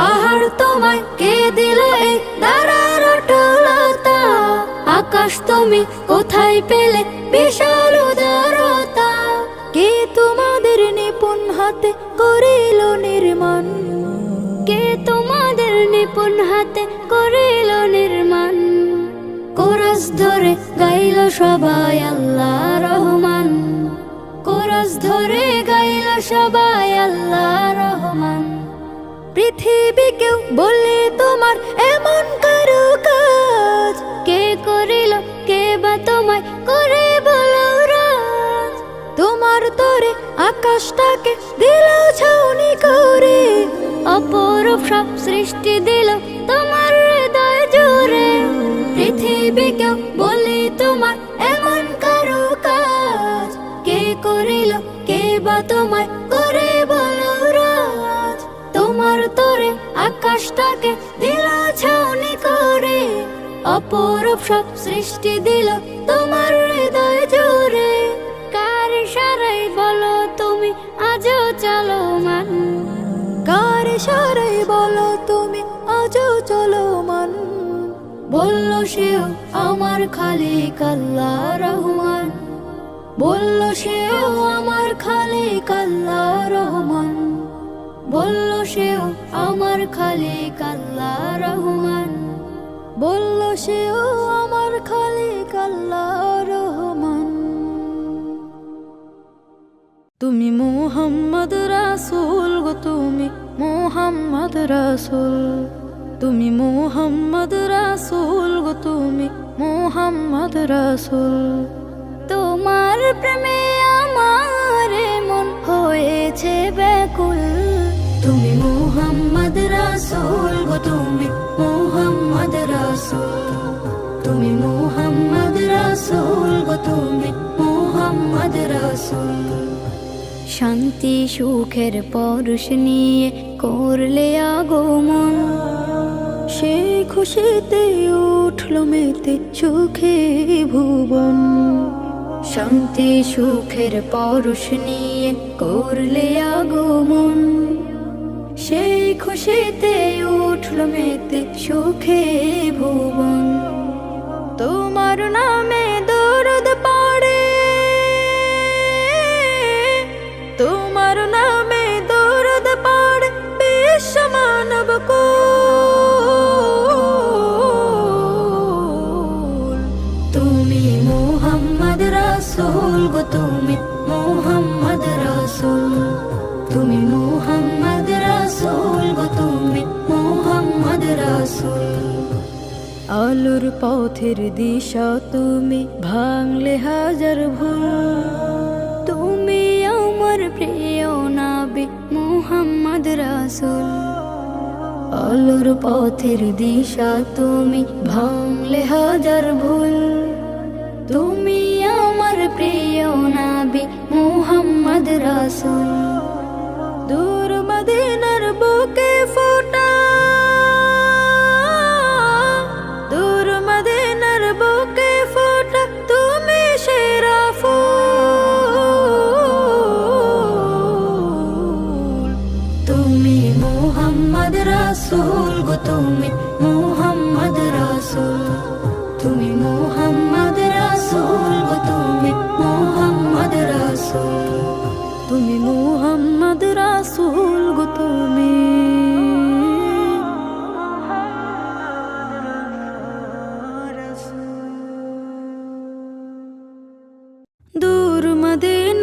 পাহাড় তোমায় কে দিল এই দাঁড়ার অটলতা? আকাশ তুমি কোথায় পেলে বিশাল উদারতা? কে তোমাদের নিপুণ হাতে করিল নির্মাণ? কে তোমাদের নিপুণ হাতে করিল নির্মাণ? কোরস ধরে গাইল সবাই আল্লাহ রহমান। কোরস ধরে গাইল সবাই পৃথিবীকেও বলে তোমার এমন কারও কাজ? কে করিল, কে বা তোমায় করে বলো রাজ? তোমার তরে আকাশটাকে দিল ছাউনি করে। অপরূপ সব সৃষ্টি দিল তোমার হৃদয় জুড়ে। পৃথিবীকেও বলে তোমার এমন কারও কাজ? কে করিল, কে বা তোমায় আকাশটাকে দিল ছাউনি করে, অপরূপ সব সৃষ্টি দিল তোমার হৃদয় জুড়ে। কার সারাই বলো তুমি, আজও চলো মান কার সারাই বলো তুমি, আজও চলো মান বলল সেও আমার খালি কাল্লা রহমান। বলল সেও আমার খালি কাল্লা রহমান। বলল সেও আমার খালি কাল্লা রহমান। বলল সেও আমার খালি কাল্লা রহমান। তুমি মোহাম্মদ রাসুল গো, তুমি মোহাম্মদ রাসুল। তুমি মোহাম্মদ রাসুল গো, তুমি মোহাম্মদ রাসুল। তোমার প্রেমে আমার মন হয়েছে ব্যাকুল। তুমি মোহাম্মদ রাসুল গো, তুমি মোহাম্মদ রাসুল। তুমি মোহাম্মদ রাসুল গো, তুমি মোহাম্মদ রাসুল। শান্তি সুখের পরশ নিয়ে করলে আগমন। সে খুশিতে উঠল মেতে সুখে ভুবন। শান্তি সুখের পরশ নিয়ে করলে আগমন। সেই খুশিতে উঠল মেতে সুখে ভুবন। তোমার নামে দরদ পড়ে তোমার নামে দিশা, তুমি ভাঙলে হাজার ভুল। তুমি আমার প্রিয় নাবি মোহাম্মদ রাসুল। আলোর পথের দিশা, তুমি ভাঙলে হাজার ভুল। তুমি আমার প্রিয় নাবি মোহাম্মদ রাসুল। দূর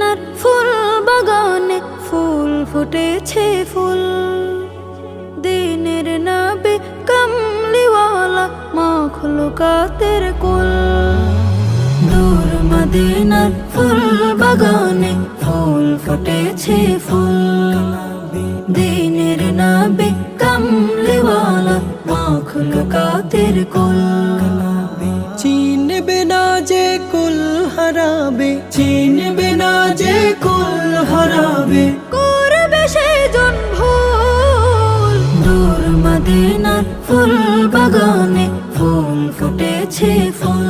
মদিনার ফুল বাগানে ফুল ফুটেছে ফুল। দিনের নবী কমলিওয়ালা মাখলুকাতের কুল। দূর মদিনার ফুল বাগানে ফুল ফুটেছে ফুল। দিনের নবী কমলিওয়ালা মাখলুকাতের কুল। চিনবে না যে কুল হারাবে চিনবে না যে কুল হারাবে। করবে সে জন ভুল। দূর মদিনার ফুল বাগানে ফুল ফুটেছে ফুল।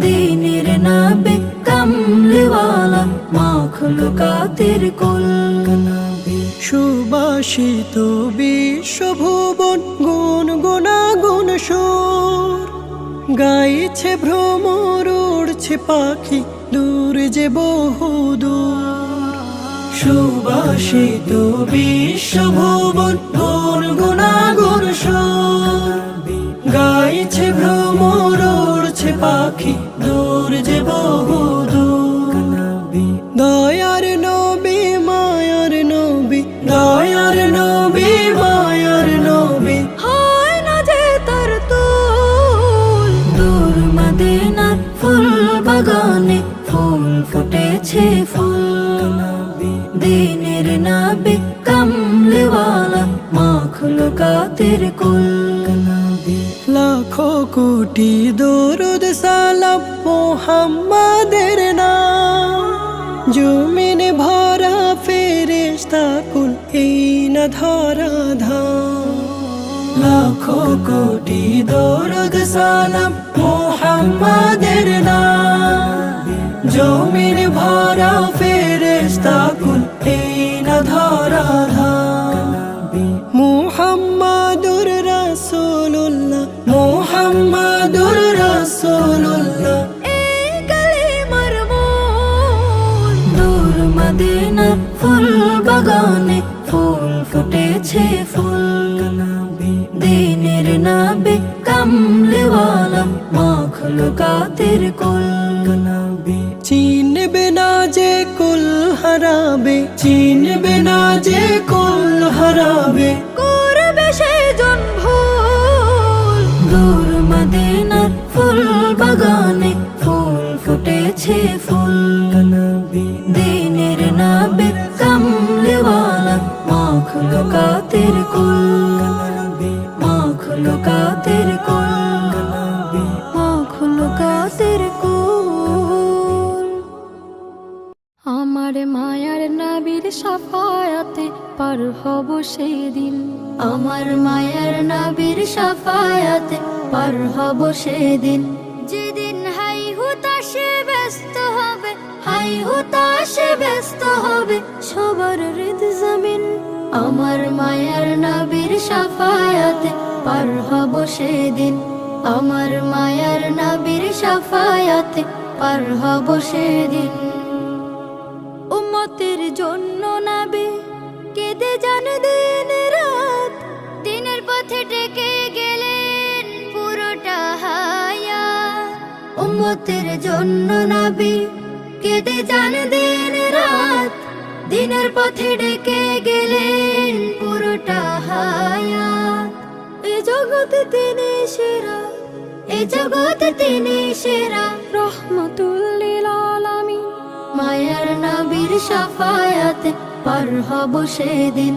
দিনের নবী কমলিওয়ালা মাখলুকাতের কুল। সুবাসিত বিশ্বভুবন গুণ গুণাগুণ সুর গাইছে ভ্রমর, উড়ছে পাখি, দূর যে বহুদূর। সুবাসিত বিশ্বভুবন, গুণ গুণাগুণ গাইছে ভ্রমর, উড়ছে পাখি, দূর যে বহুদূর। ধরা ধাম লাখো কোটি দরুদ সালাম মোহাম্মদের নাম জমিন ভরা ফেরেশতা কুল এই না ধরা ধাম মুহাম্মাদুর রাসূলুল্লাহ মুহাম্মাদুর রাসূলুল্লাহ এই ফুল বাগানে ফুল ফুটেছে, ফুল দিনের নবী কমলিওয়ালা মাখলুকাতের কুল। চিনবে না যে কুল হারাবে, চিনবে না যে কুল হারাবে। করবে সে জন ভুল দূর মদিনার ফুল বাগানে ফুল ফুটেছে, ফুল দিনের মাখলুকাতের কুল। মাখলুকাতের কুল। মাখলুকাতের কুল। আমার মায়ার নাবির সাফায়াতে পার হব সেদিন। আমার মায়ের নবীর সাফায়াতে পার হব সেদিন। যেদিন হাই হুতাশে ব্যস্ত হবে হাই হুতাশে ব্যস্ত হবে সবার হৃদ জমিন আমার মায়ের নবীর সাফায়াতে পার হব সেদিন। আমার মায়ের নবীর সাফায়াতে পার হব সেদিন। উম্মতের জন্য নাবি কেঁদে জান দিন রাত। দিনের পথে ডেকে গেলেন পুরোটা হায়া উম্মতের জন্য নাবি কেঁদে যান দিন রাত। দিনের পথে ডেকে গেলেন পুরোটা হায়াত। এ জগতে তিনি সেরা, এ জগতে তিনি সেরা। রহমতুল্লিল মায়ার নবীর সাফায়াতে পার হব সেদিন।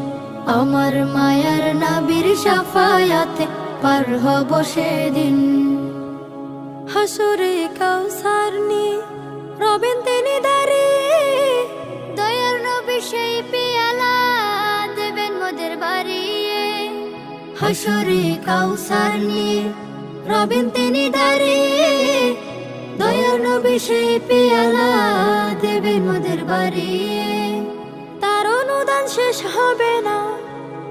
আমার মায়ার নবীর সাফায়াতে পার হব সেদিন। হাসরে কাউসার নিয়ে রবেন তিনি হাসরে কাউসার নিয়ে রবেন তিনি দাঁড়িয়ে দয়ার নবী সেই পিয়ালা দেবেন মোদের বাড়িয়ে তার অনুদান শেষ হবে না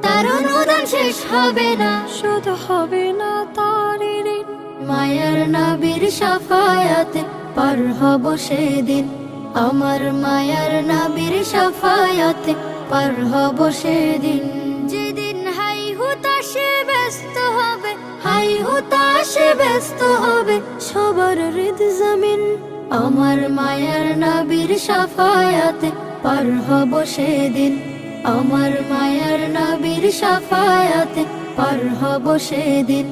তার অনুদান শেষ হবে না। শুধু হবে না তার মায়ার নাবির সাফায়াতে পার হব সেদিন। আমার মায়ার নাবির সাফায়াতে পার হব সেদিন। হুতাশে ব্যস্ত হবে সবার হৃদ জমিন। আমার মায়ার নাবির সাফায়াতে পার হব সেদিন। আমার মায়ার নাবির সাফায়াতে পার হব সেদিন।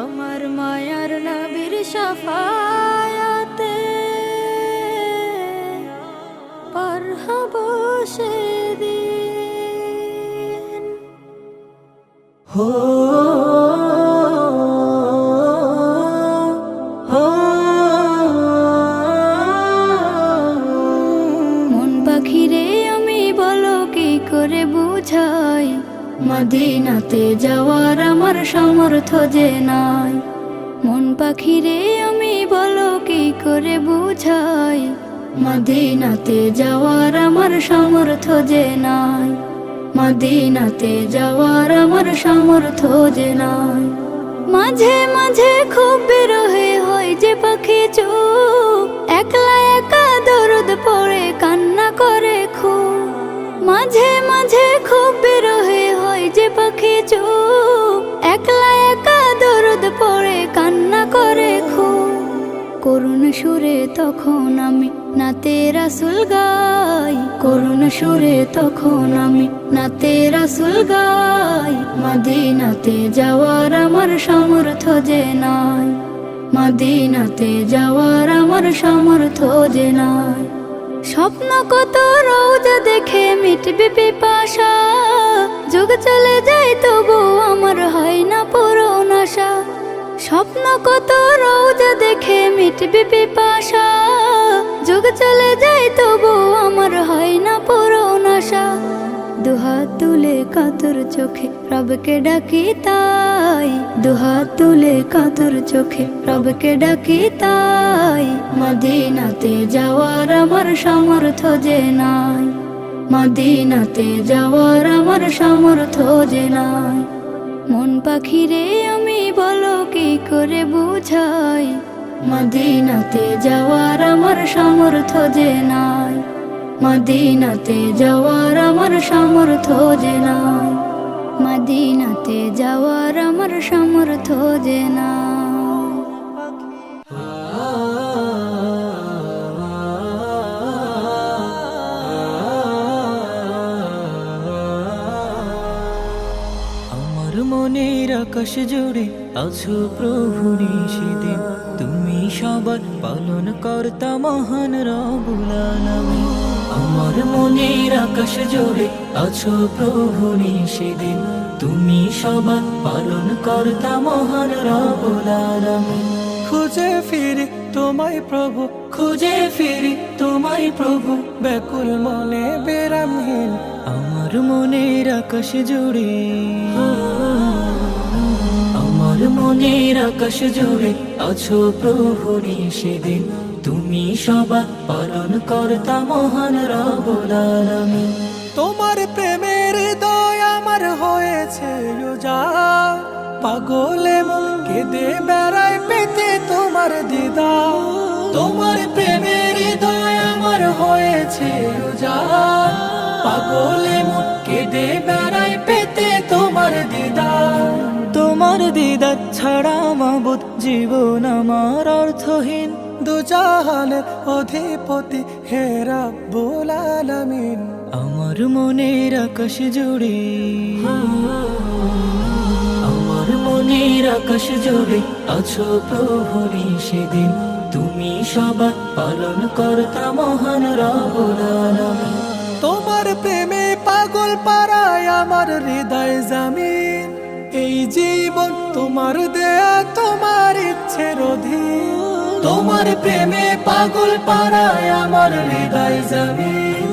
আমার মায়ার নবীর সাফায়াতে পার হব সেদিন। হো করে বুঝাই, মদিনাতে যাওয়ার আমার সামর্থ্য যে নাই। মন পাখিরে আমি বলো কি করে বুঝাই, মদিনাতে যাওয়ার আমার সামর্থ্য যে নাই। মদিনাতে যাওয়ার আমার সামর্থ্য যে নাই। মাঝে মাঝে খুব বিরহে হয় যে পাখি চুপ, একলা একা দরদ পড়ে, কান্না করে করুণ সুরে তখন আমি নাতে রাসুল গাই। করুণ সুরে তখন আমি নাতে রাসুল গাই। মদিনাতে যাওয়ার আমার সামর্থ্য যে নাই। মদিনাতে যাওয়ার আমার সামর্থ্য যে নাই। স্বপ্ন কত রোজা দেখে মিটবে পিপাসা। যুগ চলে যায় তবু আমার হয় না পূরণ আশা স্বপ্ন কত রোজা দেখে মিটবে পিপাসা। যুগ চলে যায় তবু আমার হয় না পূরণ আশা। দুহাত তুলে কাতর চোখে রবকে ডাকি তাই। দুহাত তুলে কাতর চোখে রবকে ডাকি তাই। মদিনাতে যাওয়ার আমার সামর্থ্য যে নাই। মদিনাতে যাওয়ার আমার সামর্থ্য যে নাই। মন পাখিরে আমি বলো কি করে বুঝাই? মদিনাতে যাওয়ার আমার সামর্থ্য যে নাই। মদিনাতে যাওয়ার আমার সামর্থ্য যে নাই। মদিনাতে যাওয়ার আমার সামর্থ্য যে নাই। আকাশ জুড়ে আছো প্রভুরি সেদিন তুমি সবার পালন কর্তা মহান রবুল আলামিন আমার মনের আকাশ জুড়ে আছো প্রভুরি সেদিন তুমি সবার পালন কর্তা মহান রবুল আলামিন খুঁজে ফিরি তোমায় প্রভু, খুঁজে ফিরি তোমায় প্রভু। ব্যাকুল মনে বেরামহীন আমার মনের আকাশ জুড়ে। মনের আকাশ জুড়ে আছো প্রভুরি সেদিন তুমি সবা পালন কর্তা মহান রবুল আলামিন তোমার প্রেমের দয় আমার হয়েছে পাগলে মন কেঁদে বেড়ায় পেতে তোমার দিদা। তোমার প্রেমের দয় আমার হয়েছে পাগলে মন কেঁদে বেড়ায় পেতে তোমার দিদা। তোমার দিদার ছাড়া মাবুদ জীবন আমার অর্থহীন। দুজাহানের অধিপতি হে রাব্বুল আলামিন। আমার মনের আকাশ জুড়ে। আমার মনের আকাশ জুড়ে আছো প্রভুরি সেদিন তুমি সবার পালন কর্তা মহান আলামিন। তোমার প্রেমে পাগল পারায় আমার হৃদয় জামিন। এই জীবন তোমার দেয়া তোমার ইচ্ছের অধীন তোমার প্রেমে পাগল পাড়ায় আমার হৃদয় জামিন